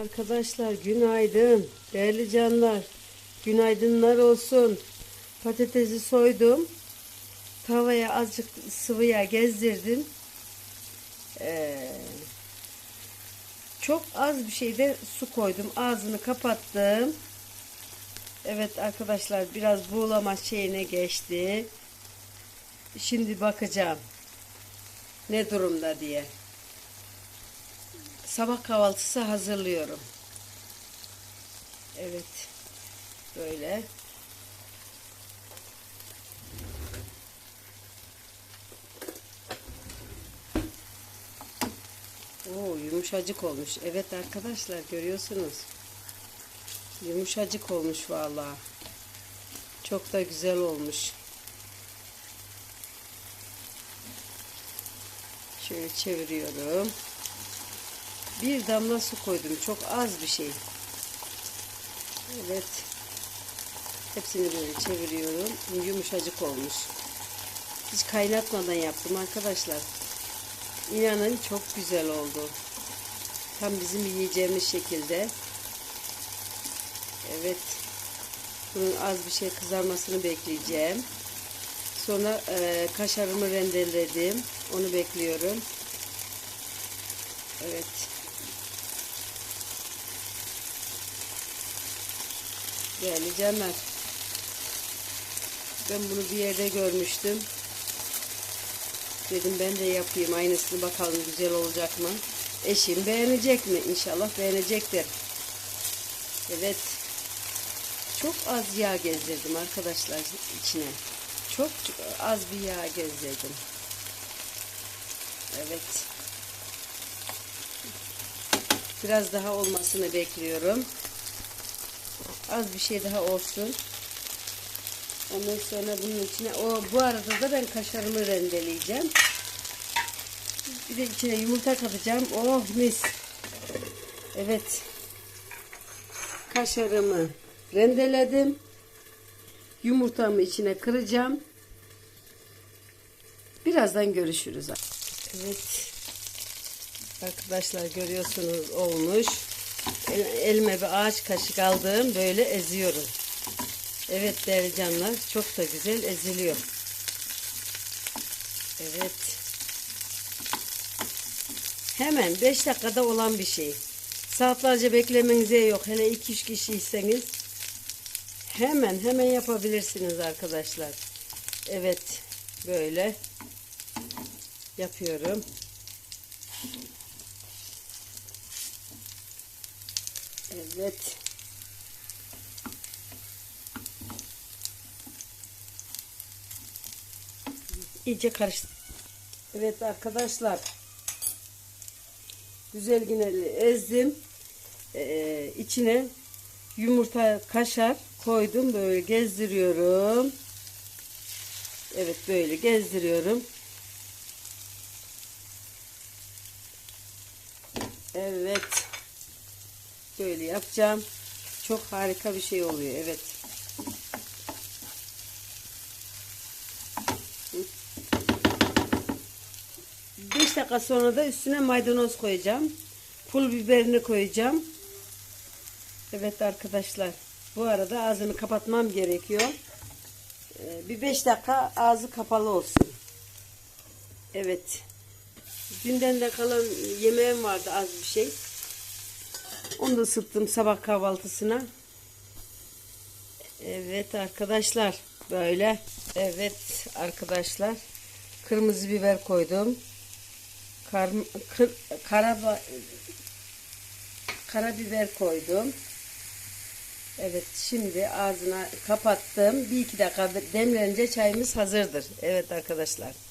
Arkadaşlar günaydın. Değerli canlar. Günaydınlar olsun. Patatesi soydum. Tavaya azıcık sıvı yağ gezdirdim. Ee, çok az bir şeyde su koydum. Ağzını kapattım. Evet arkadaşlar biraz buğulama şeyine geçti. Şimdi bakacağım. Ne durumda diye sabah kahvaltısı hazırlıyorum. Evet. Böyle. Oo, yumuşacık olmuş. Evet arkadaşlar görüyorsunuz. Yumuşacık olmuş vallahi. Çok da güzel olmuş. Şöyle çeviriyorum. Bir damla su koydum. Çok az bir şey. Evet. Hepsini böyle çeviriyorum. Yumuşacık olmuş. Hiç kaynatmadan yaptım arkadaşlar. İnanın çok güzel oldu. Tam bizim yiyeceğimiz şekilde. Evet. Bunun az bir şey kızarmasını bekleyeceğim. Sonra e, kaşarımı rendeledim. Onu bekliyorum. Evet. Değerli canlar. Ben bunu bir yerde görmüştüm. Dedim ben de yapayım aynısını bakalım güzel olacak mı? Eşim beğenecek mi? İnşallah beğenecektir. Evet. Çok az yağ gezdirdim arkadaşlar içine. Çok az bir yağ gezdirdim. Evet. Biraz daha olmasını bekliyorum. Az bir şey daha olsun. Ondan sonra bunun içine o bu arada da ben kaşarımı rendeleyeceğim. Bir de içine yumurta katacağım. Oh mis. Evet. Kaşarımı rendeledim. Yumurtamı içine kıracağım. Birazdan görüşürüz. Evet. Arkadaşlar görüyorsunuz olmuş. El- Elime bir ağaç kaşık aldım. Böyle eziyorum. Evet değerli canlar. Çok da güzel eziliyor. Evet. Hemen 5 dakikada olan bir şey. Saatlerce beklemenize yok. Hele 2-3 kişiyseniz hemen hemen yapabilirsiniz arkadaşlar. Evet. Böyle yapıyorum. Evet. İyice karıştı. Evet arkadaşlar. Güzel yine ezdim. Ee, içine yumurta kaşar koydum. Böyle gezdiriyorum. Evet böyle gezdiriyorum. Evet. Böyle yapacağım. Çok harika bir şey oluyor. Evet. 5 dakika sonra da üstüne maydanoz koyacağım. Pul biberini koyacağım. Evet arkadaşlar. Bu arada ağzını kapatmam gerekiyor. Ee, bir 5 dakika ağzı kapalı olsun. Evet. Dünden de kalan yemeğim vardı az bir şey. Onu da ısıttım sabah kahvaltısına. Evet arkadaşlar. Böyle. Evet arkadaşlar. Kırmızı biber koydum. Kar, kır, kara, karabiber koydum. Evet şimdi ağzına kapattım. Bir iki dakika demlenince çayımız hazırdır. Evet arkadaşlar.